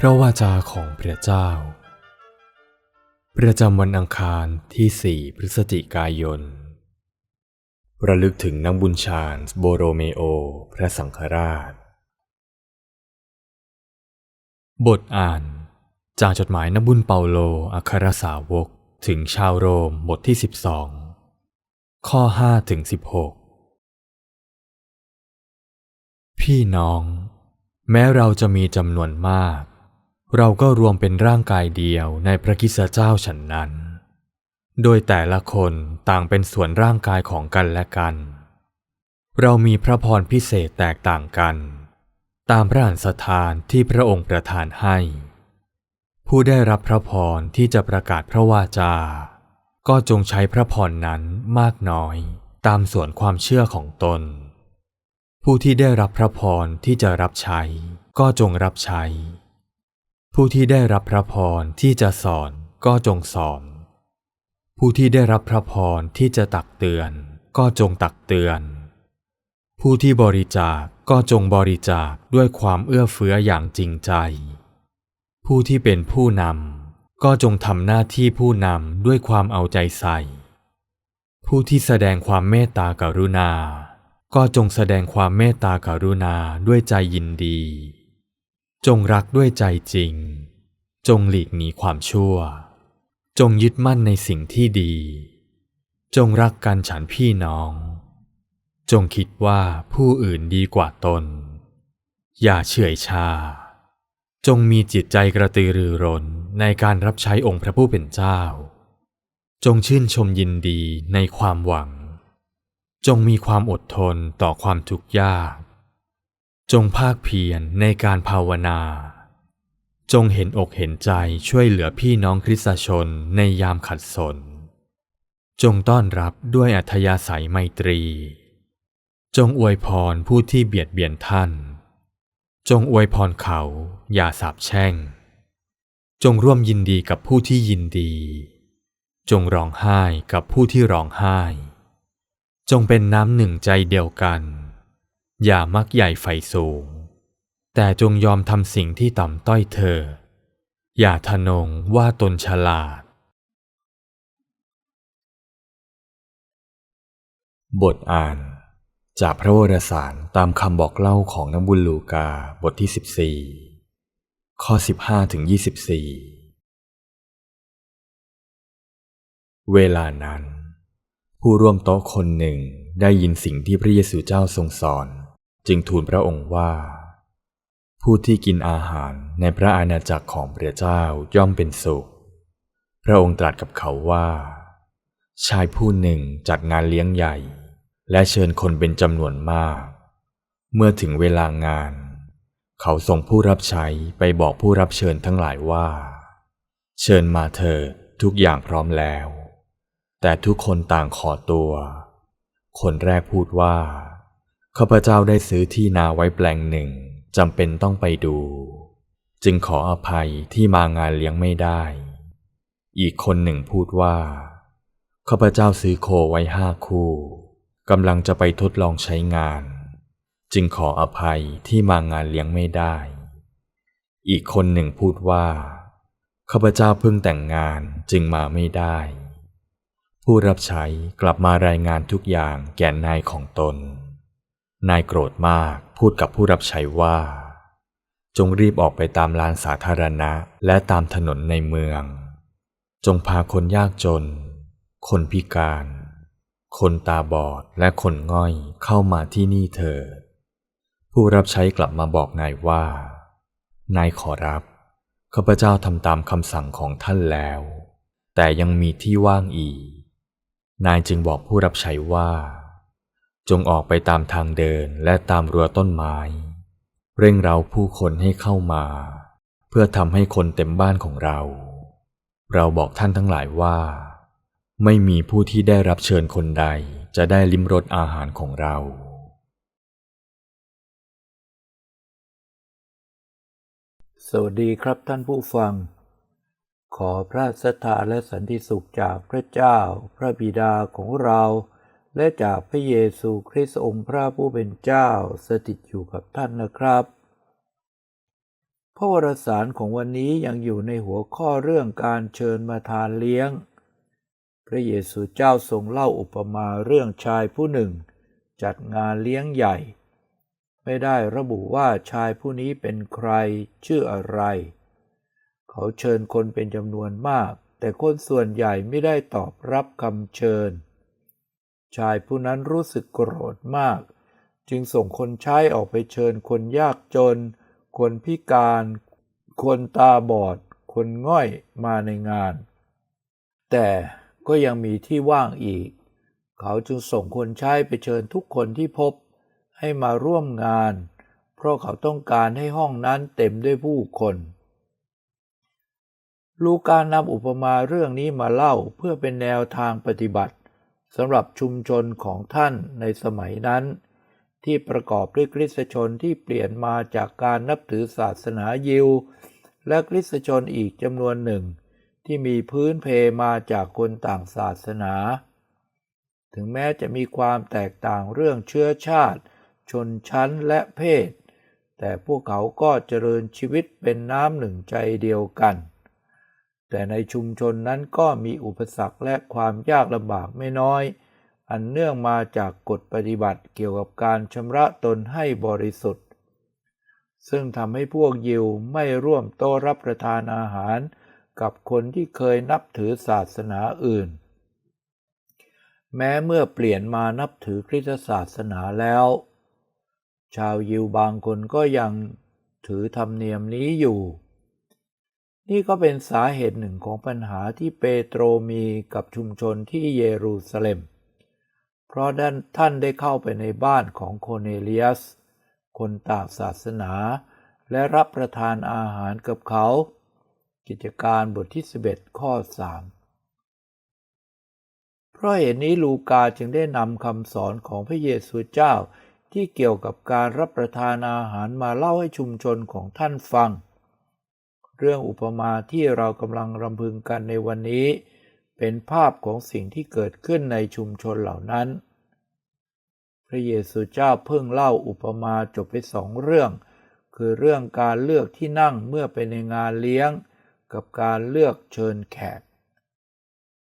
พระวาจาของพระเจ้า ประจำวันอังคารที่ 4 พฤศจิกายน ระลึกถึงนักบุญชาญโบโรเมโอ พระสังฆราช บทอ่าน จากจดหมายนักบุญเปาโลอัครสาวกถึงชาวโรมบทที่ 12 ข้อ5ถึง16 พี่น้อง แม้เราจะมีจำนวนมาก เราก็รวมเป็นร่างกายเดียวในพระกิสเจ้าฉันนั้น โดยแต่ละคนต่างเป็นส่วนร่างกายของกันและกัน เรามีพระพรพิเศษแตกต่างกัน ตามพระอันสถานที่พระองค์ประทานให้ ผู้ได้รับพระพรที่จะประกาศพระวาจา ก็จงใช้พระพรนั้นมากน้อยตามส่วนความเชื่อของตน ผู้ที่ได้รับพระพรที่จะรับใช้ก็จงรับใช้ ผู้ที่ได้รับพระพรที่จะสอนก็จงสอน ผู้ที่ได้รับพระพรที่จะตักเตือน ก็จงตักเตือน ผู้ที่บริจาคก็จงบริจาคด้วยความเอื้อเฟื้ออย่างจริงใจ ผู้ที่เป็นผู้นำก็จงทำหน้าที่ผู้นำด้วยความเอาใจใส่ ผู้ที่แสดงความเมตตากรุณา ก็จงแสดงความเมตตากรุณาด้วยใจยินดี จงรักด้วยใจจริง จงหลีกหนีความชั่ว จงยึดมั่นในสิ่งที่ดี จงรักกันฉันพี่น้อง จงคิดว่าผู้อื่นดีกว่าตน อย่าเฉื่อยชา จงมีจิตใจกระตือรือร้นในการรับใช้องค์พระผู้เป็นเจ้า จงชื่นชมยินดีในความหวัง จงมีความอดทนต่อความทุกข์ยาก จงภาคเพียรในการภาวนา จงเห็นอกเห็นใจช่วยเหลือพี่น้องคริสตชนในยามขัดสน จงต้อนรับด้วยอัธยาศัยไมตรี จงอวยพรผู้ที่เบียดเบียนท่าน จงอวยพรเขาอย่าสาปแช่ง จงร่วมยินดีกับผู้ที่ยินดี จงร้องไห้กับผู้ที่ร้องไห้ จงเป็นน้ำหนึ่งใจเดียวกัน อย่ามักใหญ่ไฟสูง แต่จงยอมทำสิ่งที่ต่ำต้อยเธอ อย่าทะนงว่าตนฉลาด บทอ่าน จากพระวรสารตามคำบอกเล่าของนักบุญลูกาบทที่ 14 ข้อ 15ถึง24 เวลานั้น ผู้ร่วมโต๊ะคนหนึ่งได้ยินสิ่งที่พระเยซูเจ้าทรงสอน จึงทูลพระองค์ว่า ผู้ที่กินอาหารในพระอาณาจักรของพระเจ้าย่อมเป็นสุข พระองค์ตรัสกับเขาว่า ชายผู้หนึ่งจัดงานเลี้ยงใหญ่ และเชิญคนเป็นจำนวนมาก เมื่อถึงเวลางาน เขาส่งผู้รับใช้ไปบอกผู้รับเชิญทั้งหลายว่า เชิญมาเถิดทุกอย่างพร้อมแล้ว แต่ทุกคนต่างขอตัว คนแรกพูดว่า ข้าพเจ้าได้ซื้อที่นาไว้แปลงหนึ่งจำเป็นต้องไปดู จึงขออภัยที่มางานเลี้ยงไม่ได้ อีกคนหนึ่งพูดว่า ข้าพเจ้าซื้อโคไว้ห้าคู่กำลังจะไปทดลองใช้งาน จึงขออภัยที่มางานเลี้ยงไม่ได้ อีกคนหนึ่งพูดว่าข้าพเจ้าเพิ่งแต่งงานจึงมาไม่ได้ ผู้รับใช้กลับมารายงานทุกอย่างแก่นายของตน นายโกรธมากพูดกับผู้รับใช้ว่า จงรีบออกไปตามลานสาธารณะและตามถนนในเมือง จงพาคนยากจน คนพิการ คนตาบอดและคนง่อยเข้ามาที่นี่เถิดผู้รับใช้กลับมาบอกนายว่า นายขอรับข้าพเจ้าทำตามคำสั่งของท่านแล้ว แต่ยังมีที่ว่างอีก นายจึงบอกผู้รับใช้ว่า จงออกไปตามทางเดินและตามรั้วต้นไม้ เร่งเร้าผู้คนให้เข้ามา เพื่อทำให้คนเต็มบ้านของเรา เราบอกท่านทั้งหลายว่า ไม่มีผู้ที่ได้รับเชิญคนใดจะได้ลิ้มรสอาหารของเรา สวัสดีครับท่านผู้ฟัง ขอพระสัทธาและสันติสุขจากพระเจ้า พระบิดาของเรา และจากพระเยซูคริสต์องค์พระผู้เป็นเจ้าสถิตอยู่กับท่านนะครับ พระวรสารของวันนี้ยังอยู่ในหัวข้อเรื่องการเชิญมาทานเลี้ยง พระเยซูเจ้าทรงเล่าอุปมาเรื่องชายผู้หนึ่ง จัดงานเลี้ยงใหญ่ ไม่ได้ระบุว่าชายผู้นี้เป็นใครชื่ออะไร เขาเชิญคนเป็นจำนวนมาก แต่คนส่วนใหญ่ไม่ได้ตอบรับคำเชิญ ชายผู้นั้นรู้สึกโกรธมาก จึงส่งคนใช้ออกไปเชิญคนยากจน คนพิการ คนตาบอด คนง่อยมาในงาน แต่ก็ยังมีที่ว่างอีก เขาจึงส่งคนใช้ไปเชิญทุกคนที่พบให้มาร่วมงาน เพราะเขาต้องการให้ห้องนั้นเต็มด้วยผู้คนลูกานำอุปมาเรื่องนี้มาเล่าเพื่อเป็นแนวทางปฏิบัติ สำหรับชุมชนของท่านในสมัยนั้น ที่ประกอบด้วยคริสตชนที่เปลี่ยนมาจากการนับถือศาสนายิว และคริสตชนอีกจำนวนหนึ่ง ที่มีพื้นเพมาจากคนต่างศาสนา ถึงแม้จะมีความแตกต่างเรื่องเชื้อชาติ ชนชั้นและเพศ แต่พวกเขาก็เจริญชีวิตเป็นน้ำหนึ่งใจเดียวกัน แต่ในชุมชนนั้นก็มีอุปสรรคและความยากลำบากไม่น้อย อันเนื่องมาจากกฎปฏิบัติเกี่ยวกับการชำระตนให้บริสุทธิ์ ซึ่งทำให้พวกยิวไม่ร่วมโต๊ะรับประทานอาหาร กับคนที่เคยนับถือศาสนาอื่น แม้เมื่อเปลี่ยนมานับถือคริสตศาสนาแล้ว ชาวยิวบางคนก็ยังถือธรรมเนียมนี้อยู่ นี่ก็เป็นสาเหตุหนึ่งของปัญหาที่เปโตรมีกับชุมชนที่เยรูซาเล็ม เพราะท่านได้เข้าไปในบ้านของโคเนเลียส คนต่างศาสนา และรับประทานอาหารกับเขา กิจการบทที่ 11 ข้อ 3 เพราะเหตุนี้ลูกาจึงได้นำคำสอนของพระเยซูเจ้าที่เกี่ยวกับการรับประทานอาหารมาเล่าให้ชุมชนของท่านฟังเเรื่องอุปมาที่เรากำลังรำพึงกันในวันนี้ เป็นภาพของสิ่งที่เกิดขึ้นในชุมชนเหล่านั้น พระเยซูเจ้าเพิ่งเล่าอุปมาจบไปสองเรื่อง คือเรื่องการเลือกที่นั่งเมื่อไปในงานเลี้ยง กับการเลือกเชิญแขก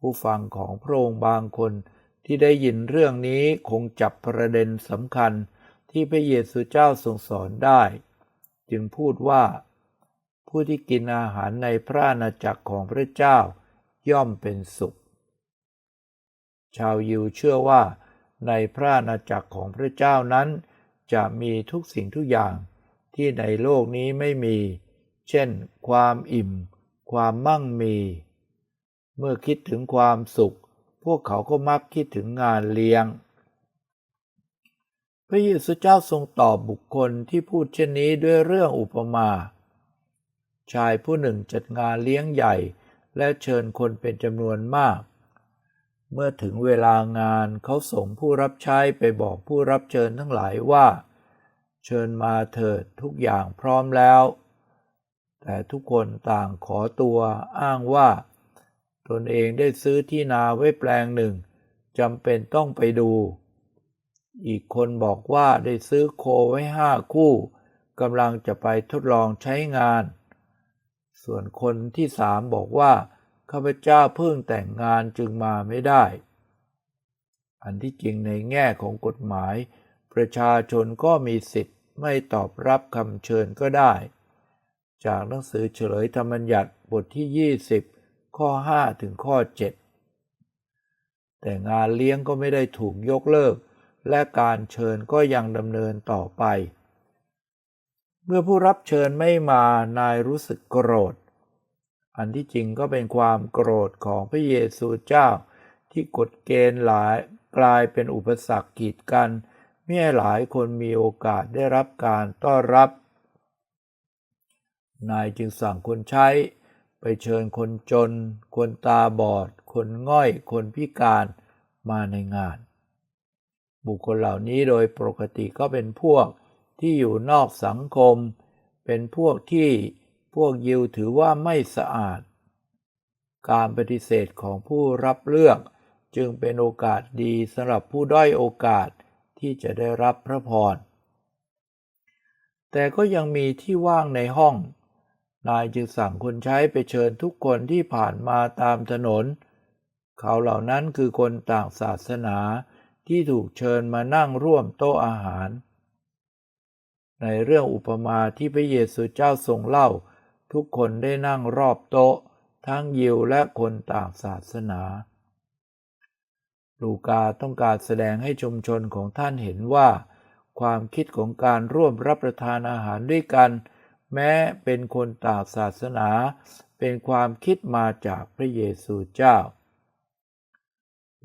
ผู้ฟังของพระองค์บางคนที่ได้ยินเรื่องนี้คงจับประเด็นสำคัญที่พระเยซูเจ้าทรงสอนได้ จึงพูดว่า ผู้ที่กินอาหารในพระอาณาจักรของพระเจ้าย่อมเป็นสุข ชาวยิวเชื่อว่า ในพระอาณาจักรของพระเจ้านั้น จะมีทุกสิ่งทุกอย่างที่ในโลกนี้ไม่มี เช่น ความอิ่ม ความมั่งมี เมื่อคิดถึงความสุข พวกเขาก็มักคิดถึงงานเลี้ยง พระเยซูเจ้าทรงตอบบุคคลที่พูดเช่นนี้ด้วยเรื่องอุปมา ชายผู้หนึ่งจัดงานเลี้ยงใหญ่ และเชิญคนเป็นจำนวนมาก เมื่อถึงเวลางานเขาส่งผู้รับใช้ไปบอกผู้รับเชิญทั้งหลายว่า เชิญมาเถิดทุกอย่างพร้อมแล้ว แต่ทุกคนต่างขอตัวอ้างว่า ตนเองได้ซื้อที่นาไว้แปลงหนึ่งจำเป็นต้องไปดู อีกคนบอกว่าได้ซื้อโคไว้ห้าคู่กำลังจะไปทดลองใช้งาน ส่วนคนที่สามบอกว่าข้าพเจ้าเพิ่งแต่งงานจึงมาไม่ได้ อันที่จริงในแง่ของกฎหมาย ประชาชนก็มีสิทธิ์ไม่ตอบรับคำเชิญก็ได้ จากหนังสือเฉลยธรรมบัญญัติบทที่ 20 ข้อ 5 ถึงข้อ 7 แต่งานเลี้ยงก็ไม่ได้ถูกยกเลิก และการเชิญก็ยังดำเนินต่อไป เมื่อผู้รับเชิญไม่มานายรู้สึกโกรธ อันที่จริงก็เป็นความโกรธของพระเยซูเจ้า ที่กฎเกณฑ์หลายกลายเป็นอุปสรรคกีดกันไม่ให้หลายคนมีโอกาสได้รับการต้อนรับ นายจึงสั่งคนใช้ ไปเชิญคนจน คนตาบอด คนง่อย คนพิการมาในงาน บุคคลเหล่านี้โดยปกติก็เป็นพวก ที่อยู่นอกสังคม เป็นพวกที่พวกยิวถือว่าไม่สะอาด การปฏิเสธของผู้รับเลือก จึงเป็นโอกาสดีสำหรับผู้ด้อยโอกาสที่จะได้รับพระพร แต่ก็ยังมีที่ว่างในห้อง นายจึงสั่งคนใช้ไปเชิญทุกคนที่ผ่านมาตามถนน เขาเหล่านั้นคือคนต่างศาสนาที่ถูกเชิญมานั่งร่วมโต๊ะอาหาร ในเรื่องอุปมาที่พระเยซูเจ้าทรงเล่า ทุกคนได้นั่งรอบโต๊ะ ทั้งยิวและคนต่างศาสนา ลูกาต้องการแสดงให้ชุมชนของท่านเห็นว่า ความคิดของการร่วมรับประทานอาหารด้วยกัน แม้เป็นคนต่างศาสนา เป็นความคิดมาจากพระเยซูเจ้า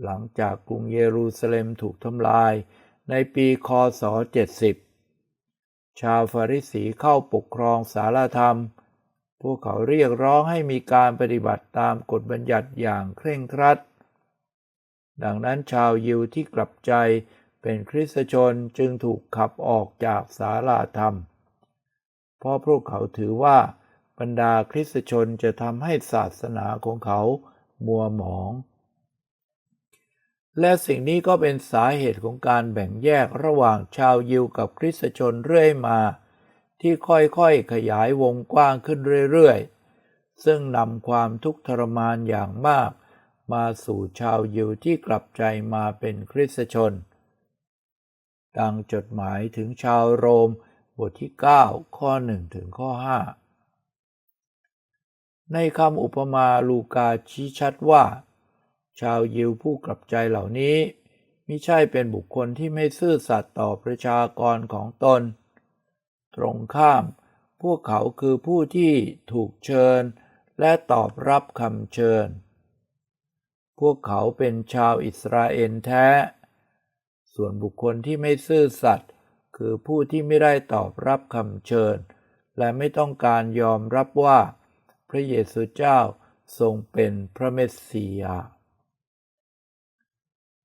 หลังจากกรุงเยรูซาเล็มถูกทำลายในปีคศ 70 ชาวฟาริสีเข้าปกครองสารธรรม พวกเขาเรียกร้องให้มีการปฏิบัติตามกฎบัญญัติอย่างเคร่งครัด ดังนั้นชาวยิวที่กลับใจเป็นคริสตชนจึงถูกขับออกจากศาลาธรรม เพราะพวกเขาถือว่าบรรดาคริสตชนจะทำให้ศาสนาของเขามัวหมอง และสิ่งนี้ก็เป็นสาเหตุของการแบ่งแยกระหว่างชาวยิวกับคริสตชนเรื่อยมา ที่ค่อยๆขยายวงกว้างขึ้นเรื่อยๆ ซึ่งนำความทุกข์ทรมานอย่างมาก มาสู่ชาวยิวที่กลับใจมาเป็นคริสตชน ดังจดหมายถึงชาวโรมบทที่ 9 ข้อ 1 ถึงข้อ 5 ในคำอุปมาลูกาชี้ชัดว่า ชาวยิวผู้กลับใจเหล่านี้มิใช่เป็นบุคคลที่ไม่ซื่อสัตย์ต่อประชากรของตน ตรงข้าม พวกเขาคือผู้ที่ถูกเชิญ และตอบรับคำเชิญ พวกเขาเป็นชาวอิสราเอลแท้ ส่วนบุคคลที่ไม่ซื่อสัตย์คือผู้ที่ไม่ได้ตอบรับคำเชิญ และไม่ต้องการยอมรับว่า พระเยซูเจ้าทรงเป็นพระเมสสิยา